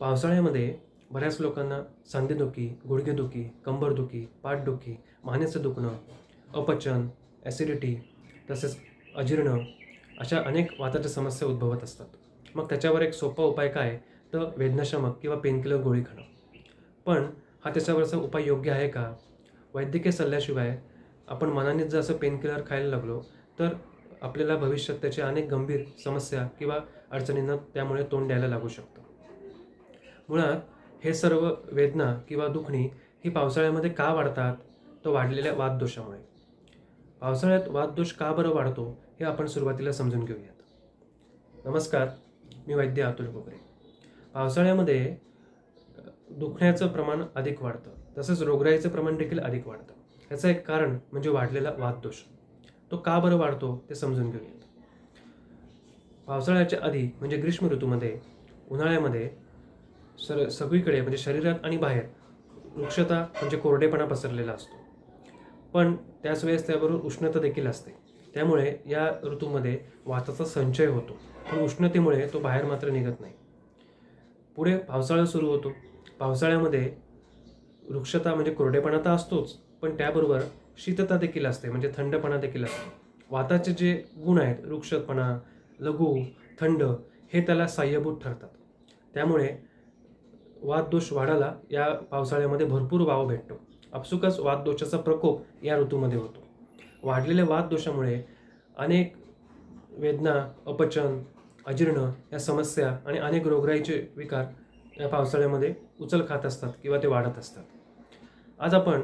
पावसाळ्यामध्ये बऱ्याच लोकांना सांधेदुखी गुडघेदुखी कंबरदुखी पाठदुखी मानेचं दुखणं अपचन ॲसिडिटी तसेच अजीर्ण अशा अनेक वाताच्या समस्या उद्भवत असतात. मग त्याच्यावर एक सोपा उपाय काय? तर वेदनाशमक किंवा पेनकिलर गोळी खाणं. पण हा त्याच्यावरचा उपाय योग्य आहे का? वैद्यकीय सल्ल्याशिवाय आपण मनाने जर असं पेनकिलर खायला लागलो तर आपल्याला भविष्यात त्याच्या अनेक गंभीर समस्या किंवा अडचणींना त्यामुळे तोंड द्यायला लागू शकतं. मुळात हे सर्व वेदना किंवा दुखणी ही पावसाळ्यामध्ये का वाढतात? तर वाढलेल्या वाददोषामुळे. पावसाळ्यात वाददोष का बरं वाढतो हे आपण सुरुवातीला समजून घेऊयात. नमस्कार मी वैद्य अतुल गोगरे पावसाळ्यामध्ये दुखण्याचं प्रमाण अधिक वाढतं. तसंच रोगराईचं प्रमाण देखील अधिक वाढतं. याचं एक कारण म्हणजे वाढलेला वाददोष. तो का बरं वाढतो ते समजून घेऊयात. पावसाळ्याच्या आधी म्हणजे ग्रीष्म ऋतूमध्ये उन्हाळ्यामध्ये सर सगळीकडे म्हणजे शरीरात आणि बाहेर वृक्षता म्हणजे कोरडेपणा पसरलेला असतो. पण त्याच वेळेस त्याबरोबर उष्णता देखील असते. त्यामुळे या ऋतूमध्ये वाताचा संचय होतो. पण उष्णतेमुळे तो बाहेर मात्र निघत नाही. पुढे पावसाळा सुरू होतो. पावसाळ्यामध्ये वृक्षता म्हणजे कोरडेपणा तर असतोच पण त्याबरोबर शीतता देखील असते म्हणजे थंडपणा देखील असतो. वाताचे जे गुण आहेत वृक्षपणा लघु थंड हे त्याला साह्यभूत ठरतात. त्यामुळे वाददोष वाढायला या पावसाळ्यामध्ये भरपूर वाव भेटतो. आपसुकच वाददोषाचा प्रकोप या ऋतूमध्ये होतो. वाढलेल्या वाददोषामुळे अनेक वेदना अपचन अजीर्ण या समस्या आणि अनेक रोगराईचे विकार या पावसाळ्यामध्ये उचल खात असतात किंवा ते वाढत असतात. आज आपण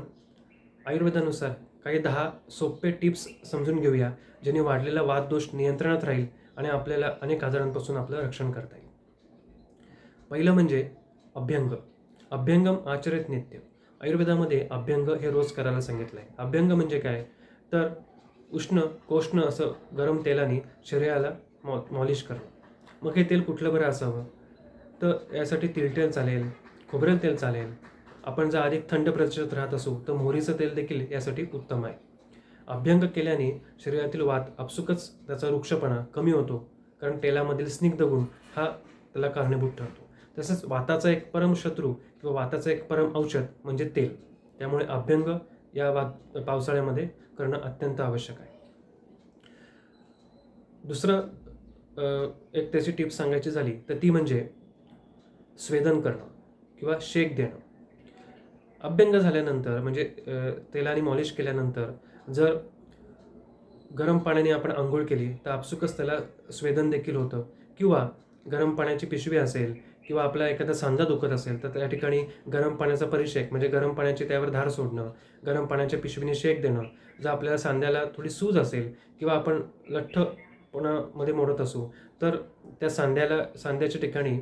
आयुर्वेदानुसार काही दहा सोपे टिप्स समजून घेऊया ज्याने वाढलेला वाददोष नियंत्रणात राहील आणि आपल्याला अनेक आजारांपासून आपलं रक्षण करता येईल. पहिलं म्हणजे अभ्यंग. अभ्यंगम आचरित नित्य. आयुर्वेदामध्ये अभ्यंग हे रोज करायला सांगितलं आहे अभ्यंग म्हणजे काय? तर उष्ण कोष्ण असं गरम तेलाने शरीराला मॉ मॉलिश करणं. मग हे तेल कुठलं बरं असावं? तर यासाठी तिळतेल चालेल खोबरेल तेल चालेल. आपण जर अधिक थंड प्रदेशात राहत असू तर मोहरीचं तेल देखील यासाठी उत्तम आहे. अभ्यंग केल्याने शरीरातील वात आपसुकच त्याचा वृक्षपणा कमी होतो कारण तेलामधील स्निग्ध गुण हा त्याला कारणीभूत ठरतो. तसंच वाताचा एक परम शत्रू किंवा वाताचं एक परम औषध म्हणजे तेल. त्यामुळे अभ्यंग या वात पावसाळ्यामध्ये करणं अत्यंत आवश्यक आहे. दुसरं एक त्याची टिप्स सांगायची झाली तर ती म्हणजे स्वेदन करणं किंवा शेक देणं. अभ्यंग झाल्यानंतर म्हणजे तेलाने मॉलिश केल्यानंतर जर गरम पाण्याने आपण आंघोळ केली तर आपसुकच त्याला स्वेदन देखील होतं किंवा गरम पाण्याची पिशवी असेल किंवा आपला एखादा सांधा दुखत असेल तर त्या ठिकाणी गरम पाण्याचा परिषेक म्हणजे गरम पाण्याची त्यावर धार सोडणं गरम पाण्याच्या पिशवीने शेक देणं जर आपल्याला सांध्याला थोडी सूज असेल किंवा आपण लठ्ठपणामध्ये मोडत असू तर त्या सांध्याला सांध्याच्या ठिकाणी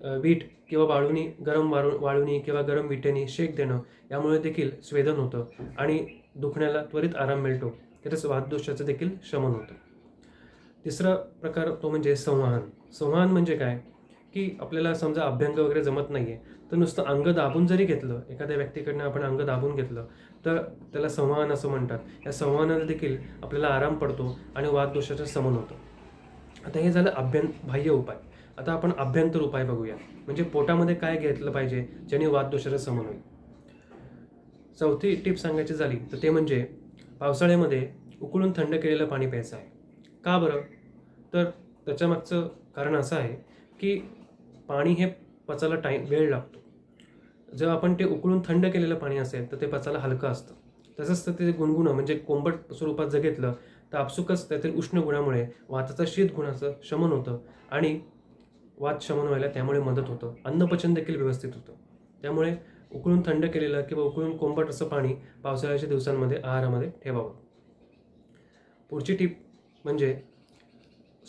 वीट किंवा वाळूनी गरम वाळू वाळूनी किंवा गरम विटेनी शेक देणं यामुळे देखील स्वेदन होतं आणि दुखण्याला त्वरित आराम मिळतो. तसेच वाददोषाचं देखील शमन होतं. तिसरा प्रकार तो म्हणजे संवाहन. संवाहन म्हणजे काय? की आपल्याला समजा अभ्यंग वगैरे जमत नाही आहे तर नुसतं अंग दाबून जरी घेतलं एखाद्या व्यक्तीकडनं आपण अंग दाबून घेतलं तर त्याला संवाहन असं म्हणतात. या संवहनाला देखील आपल्याला आराम पडतो आणि वाददोषाचं समन होतं. आता हे झालं अभ्यं बाह्य उपाय. आता आपण अभ्यंतर उपाय बघूया. म्हणजे पोटामध्ये काय घेतलं पाहिजे ज्याने वाददोषाचं समन होईल? चौथी टीप सांगायची झाली तर ते म्हणजे पावसाळ्यामध्ये उकळून थंड केलेलं पाणी प्यायचं आहे. का बरं? तर त्याच्यामागचं कारण असं आहे की पाणी हे पचायला टाईम वेळ लागतो. जेव्हा आपण ते उकळून थंड केलेलं पाणी असेल तर ते पचायला हलकं असतं. तसंच तर ते गुणगुणं म्हणजे कोंबट स्वरूपात जर घेतलं तर आपसुकच त्यातील उष्ण गुणामुळे वाताचा शीत गुणाचं शमन होतं आणि वात शमन व्हायला त्यामुळे मदत होतं. अन्नपचन देखील व्यवस्थित होतं. त्यामुळे उकळून थंड केलेलं किंवा उकळून कोंबट असं पाणी पावसाळ्याच्या दिवसांमध्ये आहारामध्ये ठेवावं. पुढची टीप म्हणजे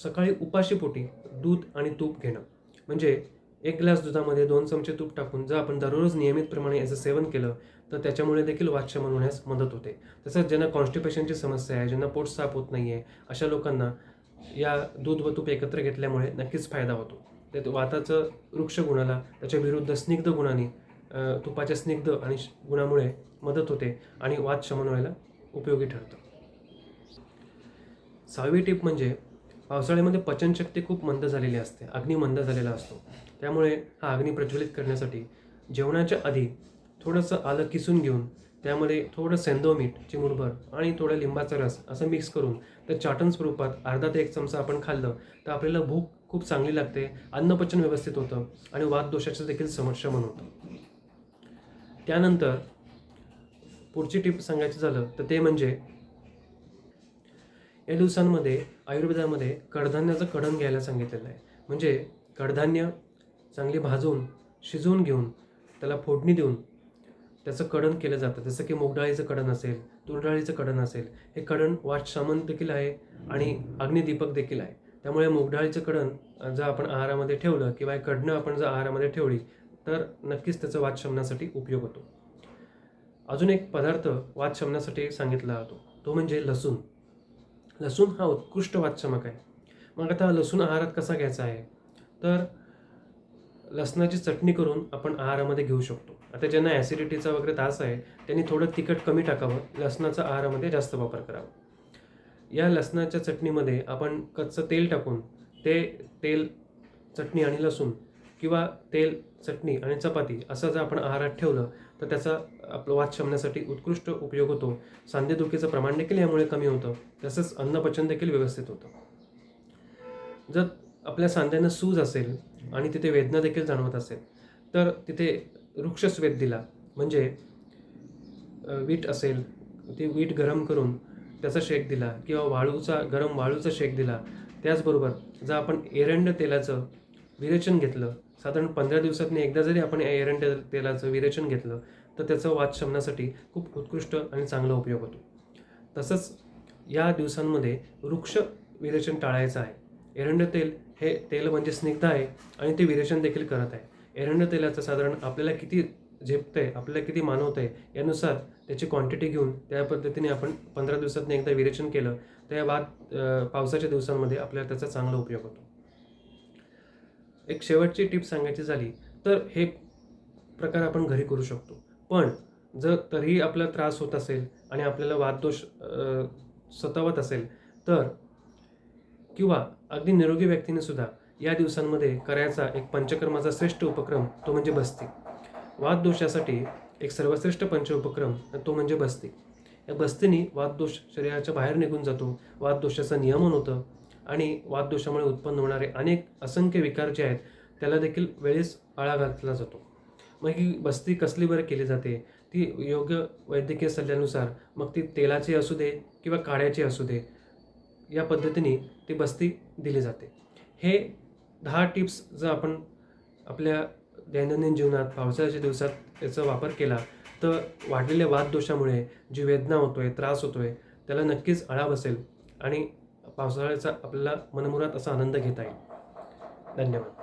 सकाळी उपाशीपोटी दूध आणि तूप घेणं. म्हणजे एक ग्लास दुधामध्ये दोन चमचे तूप टाकून जर आपण दररोज नियमितप्रमाणे याचं सेवन केलं तर त्याच्यामुळे देखील वातशमन होण्यास मदत होते. तसंच ज्यांना कॉन्स्टिपेशनची समस्या आहे ज्यांना पोट साफ होत नाही आहे अशा लोकांना या दूध व तूप एकत्र घेतल्यामुळे नक्कीच फायदा होतो. ते वाताचं वृक्ष गुणाला त्याच्या विरुद्ध स्निग्ध गुणाने तुपाच्या स्निग्ध आणि गुणामुळे मदत होते आणि वात शमन व्हायला उपयोगी ठरतं. सहावी टीप म्हणजे पावसाळ्यामध्ये पचनशक्ती खूप मंद झालेली असते अग्नी मंद झालेला असतो. त्यामुळे हा अग्नी प्रज्वलित करण्यासाठी जेवणाच्या आधी थोडंसं आलं किसून घेऊन त्यामध्ये थोडं सेंदो मीठ चिमुरभर आणि थोडं लिंबाचा रस असं मिक्स करून तर चाटण स्वरूपात अर्धा ते एक चमचा आपण खाल्लं तर आपल्याला भूक खूप चांगली लागते अन्नपचन व्यवस्थित होतं आणि वातदोषाचं देखील समशमन होतं. त्यानंतर पुढची टिप सांगायचं झालं तर ते म्हणजे या दिवसांमध्ये आयुर्वेदामध्ये कडधान्याचं कढण घ्यायला सांगितलेलं आहे. म्हणजे कडधान्य चांगली भाजून शिजवून घेऊन त्याला फोडणी देऊन त्याचं कडण केलं जातं. जसं की मूगडाळीचं कडण असेल तुरडाळीचं कडण असेल हे कडण वाटशामन देखील आहे आणि अग्निदीपक देखील आहे. त्यामुळे मूगडाळीचं कडण जर आपण आहारामध्ये ठेवलं किंवा हे कडणं आपण जर आहारामध्ये ठेवली तर नक्कीच त्याचा वाद शमनासाठी उपयोग होतो. अजून एक पदार्थ वाद शमनासाठी सांगितला जातो. तो म्हणजे लसूण. लसूण हा उत्कृष्ट वादशमक आहे. मग आता लसूण आहारात कसा घ्यायचा आहे? तर लसणाची चटणी करून आपण आहारामध्ये घेऊ शकतो. आता ज्यांना ॲसिडिटीचा वगैरे त्रास आहे त्यांनी थोडं तिखट कमी टाकावं लसणाचा आहारामध्ये जास्त वापर करावा. या लसणाच्या चटणीमध्ये आपण कच्चं तेल टाकून ते तेल चटणी आणि लसूण किंवा तेल चटणी आणि चपाती असं जर आपण आहारात ठेवलं तर त्याचा आपलं वाद शमण्यासाठी उत्कृष्ट उपयोग होतो. सांधेदुखीचं प्रमाण देखील यामुळे कमी होतं. तसंच अन्नपचन देखील व्यवस्थित होतं. जर आपल्या सांध्यानं सूज असेल आणि तिथे वेदना देखील जाणवत असेल तर तिथे वृक्षस्वेद दिला. म्हणजे वीट असेल ती वीट गरम करून त्याचा शेक दिला किंवा वाळूचा गरम वाळूचा शेक दिला. त्याचबरोबर जर आपण एरंड तेलाचं विरेचन घेतलं. साधारण पंधरा दिवसातनी एकदा जरी आपण या एरंड तेलाचं विरेचन घेतलं तर त्याचं वाद शमनासाठी खूप उत्कृष्ट आणि चांगला उपयोग होतो. तसंच या दिवसांमध्ये वृक्ष विरेचन टाळायचं आहे. एरंड तेल हे तेल म्हणजे स्निग्ध आहे आणि ते विरेचन देखील करत आहे. एरंड तेलाचं साधारण आपल्याला किती झेपतंय आपल्याला किती मानवतंय यानुसार त्याची क्वांटिटी घेऊन त्या पद्धतीने आपण पंधरा दिवसातनं एकदा विरेचन केलं तर या बाद पावसाच्या दिवसांमध्ये आपल्याला त्याचा चांगला उपयोग होतो. एक शेवटची टीप सांगायची झाली तर हे प्रकार आपण घरी करू शकतो. पण जर तरीही आपला त्रास होत असेल आणि आपल्याला वाददोष सतावत असेल तर किंवा अगदी निरोगी व्यक्तीने सुद्धा या दिवसांमध्ये करायचा एक पंचकर्माचा श्रेष्ठ उपक्रम तो म्हणजे बस्ती. वाददोषासाठी एक सर्वश्रेष्ठ पंच उपक्रम तो म्हणजे बस्ती. या बस्तीने वाददोष शरीराच्या बाहेर निघून जातो. वाददोषाचं नियमन होतं. आणि वाददोषामुळे उत्पन्न होणारे अनेक असंख्य विकार जे आहेत त्याला देखील वेळेस आळा घातला जातो. मग ही बस्ती कसली बरं केली जाते? ती योग्य वैद्यकीय सल्ल्यानुसार मग ती तेलाची असू दे किंवा काड्याची असू दे या पद्धतीने ती बस्ती दिली जाते. हे दहा टिप्स जर आपण आपल्या दैनंदिन जीवनात पावसाळ्याच्या दिवसात याचा वापर केला तर वाढलेल्या वाददोषामुळे जी वेदना होतोय त्रास होतोय त्याला नक्कीच आळा बसेल आणि पावसाळ्याचा आपल्याला मनमुरात असा आनंद घेता येईल. धन्यवाद.